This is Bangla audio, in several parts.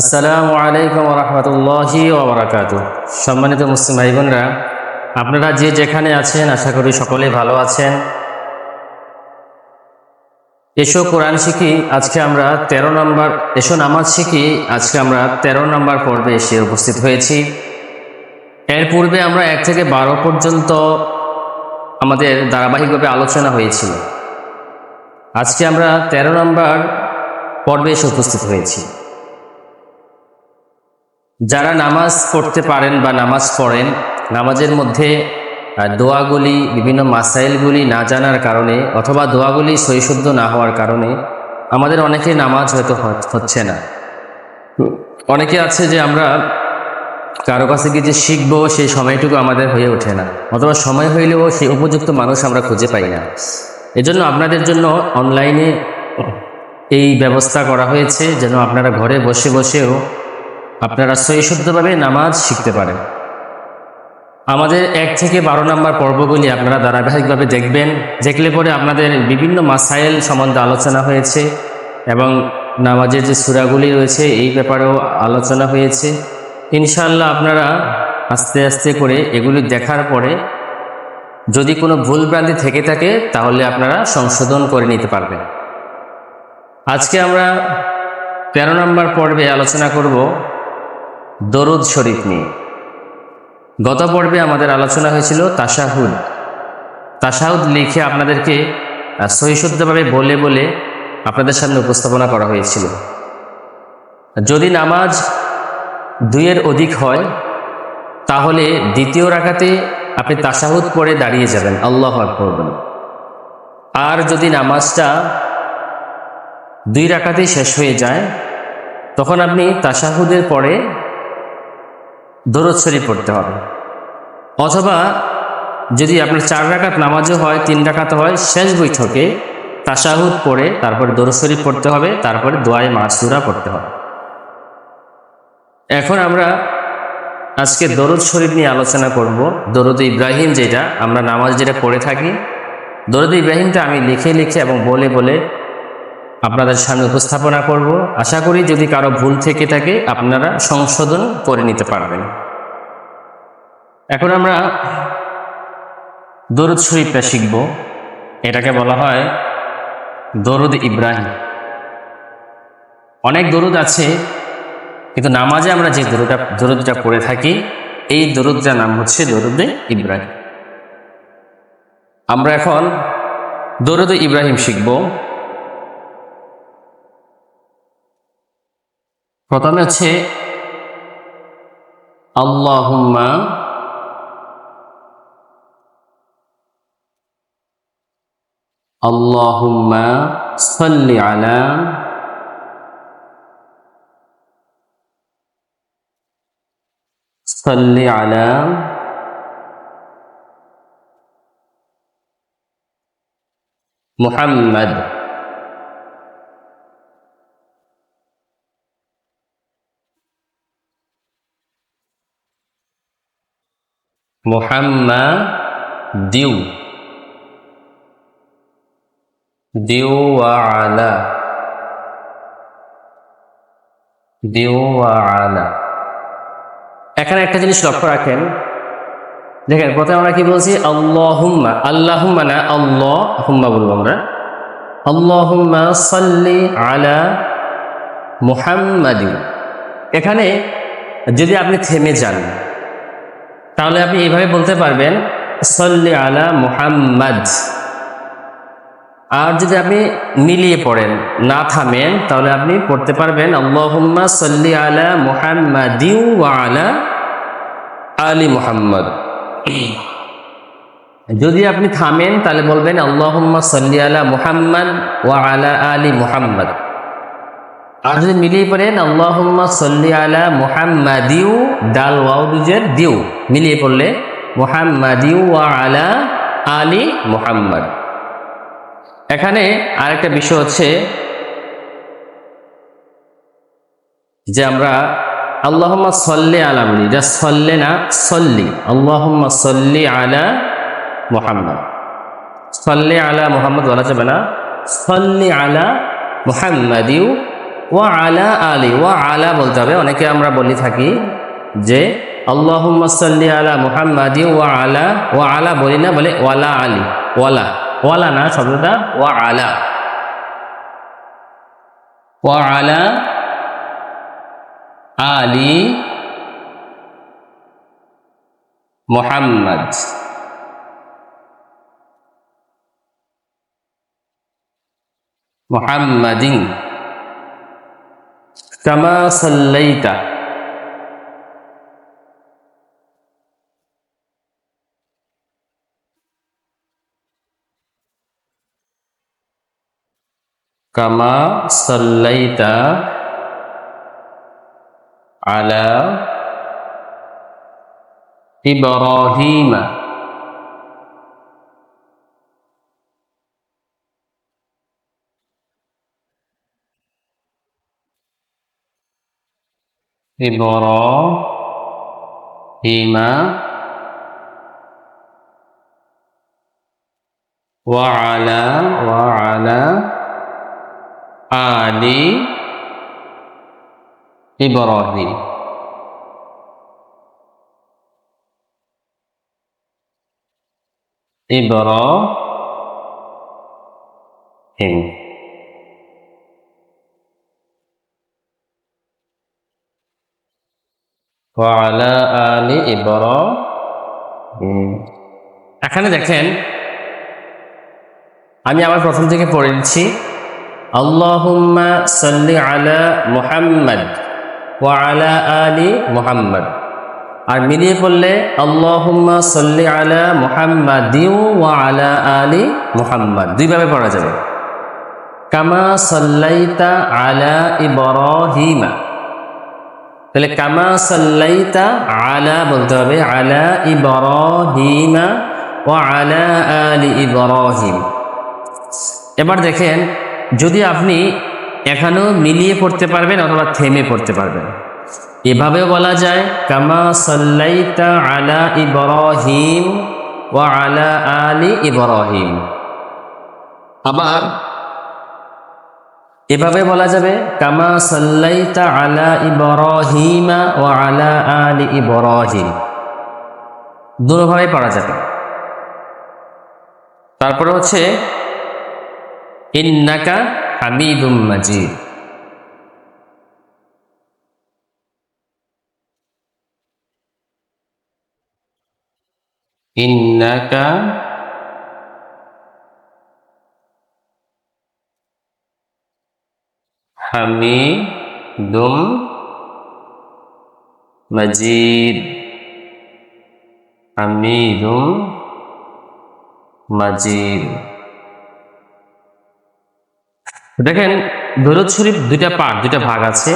আসসালামু আলাইকুম রহমতুল্লাহি ওবরাকাত। সম্মানিত মুসলিম ভাই বোনরা আপনারা যে যেখানে আছেন, আশা করি সকলেই ভালো আছেন। এসো কোরআন শিখি, আজকে আমরা ১৩ নম্বর, এসো নামাজ শিখি, আজকে আমরা ১৩ নম্বর পর্বে এসে উপস্থিত হয়েছি। এর পূর্বে আমরা এক থেকে বারো পর্যন্ত আমাদের ধারাবাহিকভাবে আলোচনা হয়েছিল। আজকে আমরা ১৩ নম্বর পর্বে এসে উপস্থিত হয়েছি। যারা নামাজ পড়তে পারেন বা নামাজ পড়েন, নামাজের মধ্যে দোয়াগুলি, বিভিন্ন মাসাইলগুলি না জানার কারণে অথবা দোয়াগুলি সৈশুদ্ধ না হওয়ার কারণে আমাদের অনেকে নামাজ হয়তো হচ্ছে না। অনেকে আছে যে আমরা কারও কাছে গিয়ে যে শিখব, সেই সময়টুকু আমাদের হয়ে ওঠে না, অথবা সময় হইলেও সেই উপযুক্ত মানুষ আমরা খুঁজে পাই না। এজন্য আপনাদের জন্য অনলাইনে এই ব্যবস্থা করা হয়েছে, যেন আপনারা ঘরে বসে বসেও আপনারা সহিশুদ্ধভাবে নামাজ শিখতে পারেন। আমাদের এক থেকে বারো নম্বর পর্বগুলি আপনারা ধারাবাহিকভাবে দেখবেন। দেখলে পরে আপনাদের বিভিন্ন মাসাইল সম্বন্ধে আলোচনা হয়েছে এবং নামাজের যে সুরাগুলি রয়েছে, এই ব্যাপারেও আলোচনা হয়েছে। ইনশাল্লাহ আপনারা আস্তে আস্তে করে এগুলি দেখার পরে যদি কোনো ভুল ভুলভ্রান্তি থেকে থাকে, তাহলে আপনারা সংশোধন করে নিতে পারবেন। আজকে আমরা তেরো নম্বর পর্বে আলোচনা করব দরুদ শরীফ নিয়ে। গত পর্বে আমাদের আলোচনা হয়েছিল তাশাহুদ। তাশাহুদ লিখে আপনাদেরকে সহিশুদ্ধভাবে বলে বলে আপনাদের সামনে উপস্থাপনা করা হয়েছিল। যদি নামাজ দুইয়ের অধিক হয়, তাহলে দ্বিতীয় রাখাতে আপনি তাশাহুদ পড়ে দাঁড়িয়ে যাবেন। আল্লাহ করবেন আর যদি নামাজটা দুই রাখাতেই শেষ হয়ে যায়, তখন আপনি তাশাহুদের পরে দরদ শরীফ পড়তে হবে। অথবা যদি আপনার চার রাকাত নামাজও হয়, তিন রাকাত হয়, শেষ বৈঠকে তাশাহুদ পড়ে তারপরে দরদ শরীফ পড়তে হবে, তারপরে দোয়ায় মাসুরা পড়তে হবে। এখন আমরা আজকে দরদ শরীফ নিয়ে আলোচনা করব। দরদ ইব্রাহিম যেটা, আমরা নামাজ যেটা পড়ে থাকি, দরদ ইব্রাহিমটা আমি লিখে লিখে এবং বলে বলে আপনাদের সামনে উপস্থাপনা করব। আশা করি যদি কারও ভুল থেকে থাকে, আপনারা সংশোধন করে নিতে পারবেন। এখন আমরা দরুদ শরীফটা শিখব। এটাকে বলা হয় দরুদ ইব্রাহিম। অনেক দরুদ আছে, কিন্তু নামাজে আমরা যে দরুদটা দরুদটা পড়ে থাকি, এই দরুদটার নাম হচ্ছে দরুদে ইব্রাহিম। আমরা এখন দরুদ ইব্রাহিম শিখব। প্রথমে হচ্ছে আল্লাহুম্মা আল্লাহুম্মা সাল্লি আলা সাল্লি আলা মুহাম্মদ। মুহাম্মাদিউ দিউ। আলা। দিউ এখানে একটা জিনিস লক্ষ্য রাখেন। দেখেন, প্রথমে আমরা কি বলছি? আল্লাহুম্মা আল্লাহুম্মা না আল্লাহ হুম্মা বলব আমরা। আল্লাহুম্মা সাল্লি আলা মুহাম্মাদি এখানে যদি আপনি থেমে যান তাহলে আপনি এইভাবে বলতে পারবেন, সল্লি আলা মুহাম্মাদ। আর যদি আপনি মিলিয়ে পড়েন, না থামেন, তাহলে আপনি পড়তে পারবেন, আল্লাহুম্মা সল্লি আলা মুহাম্মাদিউ ওয়া আলা আলি মুহাম্মদ। যদি আপনি থামেন, তাহলে বলবেন, আল্লাহুম্মা সল্লি আলা মুহাম্মদ ওয়া আলা আলি মুহাম্মদ। আর যদি মিলিয়ে পড়েন, আল্লাহুম্মা সল্লি আলা মুহাম্মাদিউ দাল ওয়াও দুজের দিউ মিলিয়ে পড়লে মুহাম্মাদিউ ওয়া আলা আলি মুহাম্মদ। এখানে আরেকটা বিষয় হচ্ছে যে আমরা, আল্লাহম্মা সল্লি আলা বলি যা সল্লে না, সল্লি। আল্লাহম্মা সল্লি আলা মুহাম্মদ। সল্লি আলা মুহাম্মদ বলা যাবে না। সল্লি আলা মুহাম্মাদিউ ওয়া আলা আলী, ওয়া আলা বলতে হবে। অনেকে আমরা বলি থাকি যে, আল্লাহুম্মা সাল্লি আলা মুহাম্মাদি, ওয়া আলা ওয়া আলা বলি না, বলে ওয়ালা আলী, ওয়ালা। ওয়ালা না, শব্দটা ওয়া আলা। ওয়া আলা আলী মুহাম্মদ। মুহাম্মাদিন। কামা সাল্লাইতা কামা সাল্লাইতা আলা ইব্রাহিমা إبراهيم وعلى وعلى آل إبراهيم إبراهيم আলি এখানে দেখেন, আমি আবার প্রথম থেকে পড়ে সাল্লি আলা আর মিলিয়ে পড়লে, আল্লাহুম্মা আলা দুইভাবে পড়া যাবে। কামা সাল্লাইতা আলা ইব্রাহিমা। তাহলে কামা সাল্লাইতা আলা বলতে হবে, আলা ইব্রাহিমা ও আলা আলি ইব্রাহিম। এবার দেখেন, যদি আপনি এখানেও মিলিয়ে পড়তে পারবেন অথবা থেমে পড়তে পারবেন। এভাবেও বলা যায়, কামা সাল্লাইতা আলা ইব্রাহিম ও আলা আলি ইব্রাহিম। আবার এভাবে বলা যাবে, কামা সাল্লাইতা আলা ইব্রাহিমা ও আলা আলি ইব্রাহিম। দুভাবে পড়া যাবে। তারপরে হচ্ছে, ইন্নাকা হামিদুম মাজিদ। ইন্নাকা হামিদুম মজিদ। হামিদুম মজিদ। দেখেন, দরুদ শরীফ দুইটা পার্ট দুইটা ভাগ আছে।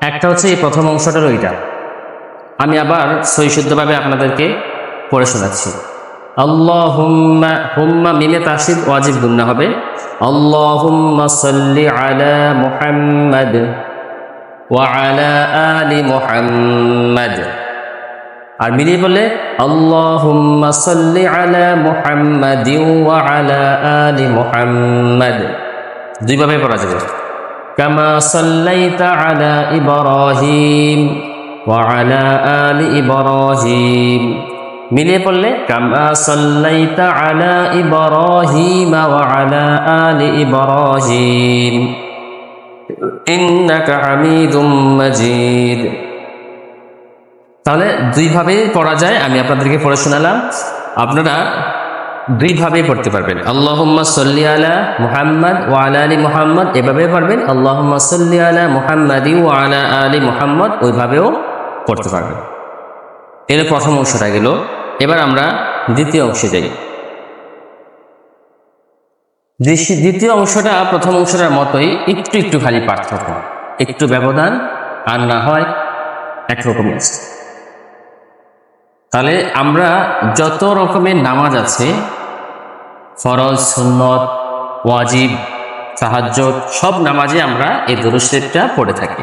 একটা হচ্ছে এই প্রথম অংশটার ওইটা। আমি আবার সৈশুদ্ধভাবে আপনাদেরকে পড়ে শোনাচ্ছি। আল্লাহুম্মা, হুম্মা মিমে তাসিদ ওয়াজিব গুন্না হবে। আল্লাহুম্মা সাল্লি আলা মুহাম্মাদ ওয়া আলা আলি মুহাম্মাদ। আর মিলিয়ে বলে, আল্লাহুম্মা সাল্লি আলা মুহাম্মাদ ওয়া আলা আলি মুহাম্মাদ। দুইভাবে পড়া যাবে। কামা সাল্লাইতা আলা ইব্রাহিম ওয়া আলা আলি ইব্রাহিম। মিলিয়ে পড়লে? কামা সাল্লাইতা আলা ইব্রাহিম ওয়া আলা আলি ইব্রাহিম। ইন্নাকা হামিদুম মাজিদ। তাহলে দুইভাবে পড়া যায় আমি আপনাদেরকে পড়ে শোনালাম। আপনারা দুইভাবেই পড়তে পারবেন। আল্লাহুম্মা সাল্লি আলা মুহাম্মদ ওয়া আলা আলি মুহাম্মদ এভাবে পারবেন। আল্লাহুম্মা সাল্লি আলা মুহাম্মাদি ওয়া আলা আলি মুহাম্মদ ওইভাবেও পড়তে পারবেন। এর প্রথম অংশটা গেল এবার আমরা দ্বিতীয় অংশে যাই। দ্বিতীয় অংশটা প্রথম অংশটার মতোই একটু একটু খালি পার্থক্য। একটু ব্যবধান আর না হয় একরকম তাহলে আমরা যত রকমের নামাজ আছে, ফরজ, সুন্নত, ওয়াজিব সাহায্য সব নামাজে আমরা এই দরুদ পড়ে থাকি।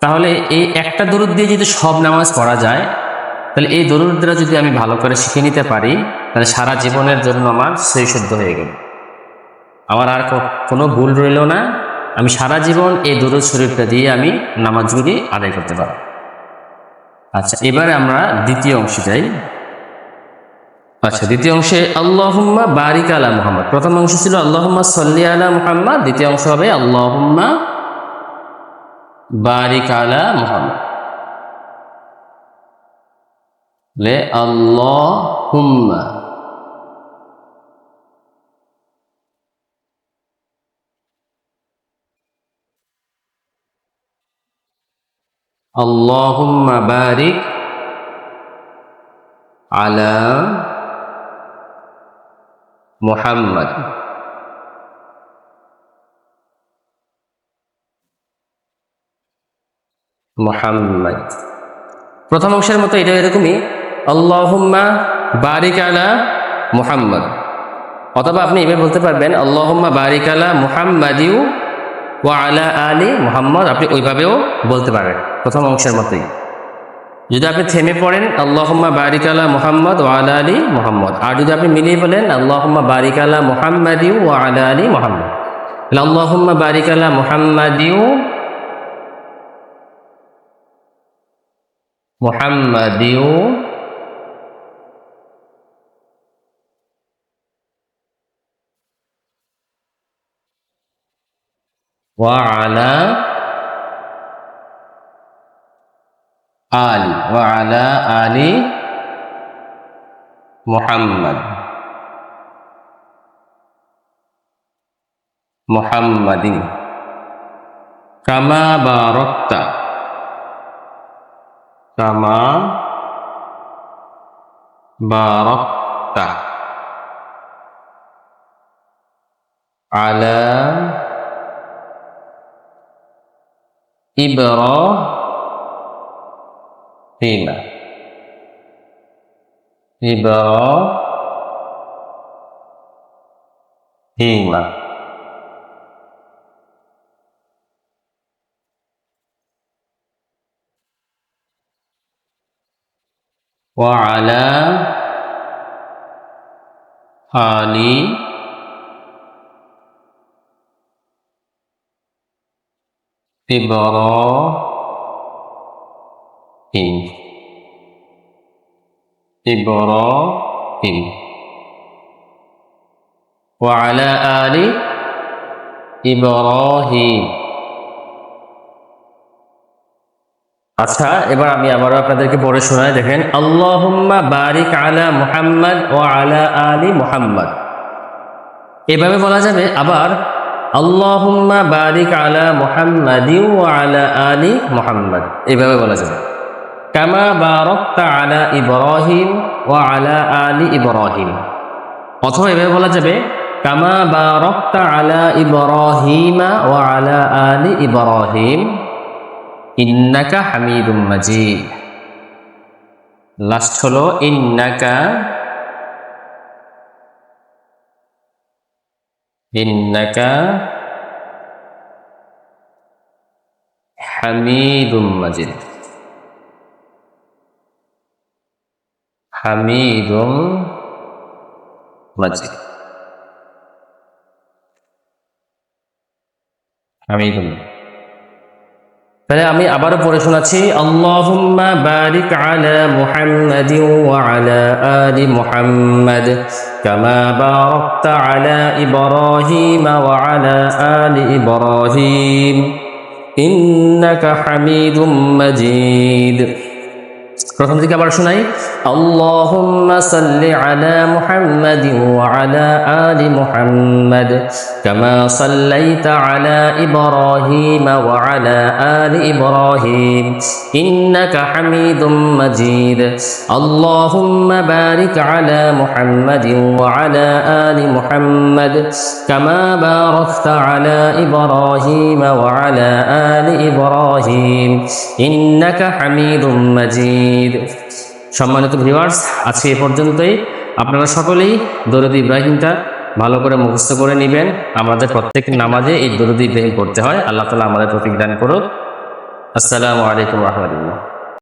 তাহলে এই একটা দরুদ দিয়ে যদি সব নামাজ পড়া যায় তাহলে এই দরুদরা যদি আমি ভালো করে শিখে নিতে পারি, তাহলে সারা জীবনের জন্য আমার সেই শুদ্ধ হয়ে গেল। আমার আর কোনো ভুল রইল না। আমি সারা জীবন এই দরুদ শরীফটা দিয়ে আমি নামাজগুলি আদায় করতে পারব। আচ্ছা এবারে আমরা দ্বিতীয় অংশে যাই। আচ্ছা দ্বিতীয় অংশে আল্লাহুম্মা বারিক আলা মুহাম্মদ। প্রথম অংশ ছিল আল্লাহুম্মা সল্লি আলা মুহাম্মদ। দ্বিতীয় অংশ হবে আল্লাহুম্মা বারিক আলা মুহাম্মদ। লে আল্লাহুম্মা اللهم بارك على محمد মোহাম্মদ প্রথম অংশের মতো এটা এরকমই আল্লাহুম্মা বারিক মুহাম্মদ। অথবা আপনি এভাবে বলতে পারবেন, আল্লাহুম্মা বারিক আলা মুহাম্মাদিউ ওয়া আলা আলী মুহাম্মদ। আপনি ওইভাবেও বলতে পারেন প্রথম অংশের মতোই। যদি আপনি থেমে পড়েন, আল্লাহম্মা বারিক আলা মুহাম্মদ ও আলা আলী মুহাম্মদ। আর যদি আপনি মিলিয়ে বলেন, আল্লাহম্মা বারিক আলা মুহাম্মাদিউ ও আলা আলী মুহাম্মদ। আল্লাহম্মা বারিক আলা মুহাম্মাদিউ মুহাম্মাদিউ وعلى آل وعلى آل محمد محمد كما باركت كما باركت على Ibrahim. Ibrahim. Wa ala ali إبراهيم إبراهيم وعلى آل إبراهيم আচ্ছা এবার আমি আবারও আপনাদেরকে পড়ে শোনাই দেখেন আল্লাহুম্মা বারিক আলা মুহাম্মদ ও আলা আলি মুহাম্মদ এভাবে বলা যাবে আবার আল্লাহুম্মা বারিক আলা মুহাম্মাদি আলা আলি মুহাম্মদ। এভাবে বলা যাবে। কামা বারকতা আলা ইব্রাহিম ও আলা আলি ইব্রাহিম। অথবা এভাবে বলা যাবে, কামা বারকতা আলা ইব্রাহিমা ও আলা আলি ইব্রাহিম। ইন্নাকা হামিদুম মাজিদ। লাস্ট হলো, ইন্নাকা ইন্নাকা হামিদুম মাজিদ। হামিদুম মাজিদ। হামিদুম। তাহলে আমি আবারও পড়ে শোনাচ্ছি, আল্লাহুম্মা বারিক আলা মুহাম্মাদিন ওয়া আলা আলি মুহাম্মাদ কামা বারাকতা আলা ইব্রাহিম ওয়া আলা আলি ইব্রাহিম। ইন্নাকা হামিদুম মাজিদ। প্রথম থেকে আবার শোনাই, আল্লাহুম্মা সাল্লি আলা মুহাম্মাদিন ওয়া আলা আলি মুহাম্মাদ কামা সাল্লাইতা আলা ইব্রাহিম ওয়া আলা আলি ইব্রাহিম ইন্নাকা হামিদুম মাজিদ। আল্লাহুম্মা বারিক আলা মুহাম্মাদিন ওয়া আলা আলি মুহাম্মাদ কামা বারাকতা আলা ইব্রাহিম ওয়া আলা আলি ইব্রাহিম ইন্নাকা হামিদুম মাজিদ। সম্মানিত ভিউয়ার্স আজকে এ পর্যন্তই। আপনারা সকলেই দরুদ ইব্রাহিমটা ভালো করে মুখস্থ করে নেবেন। আমাদের প্রত্যেক নামাজে এই দরুদ ইব্রাহিম পড়তে হয়। আল্লাহ তালা আমাদের প্রতিজ্ঞান করুক। আসসালামু আলাইকুম রহমতুল্লাহ।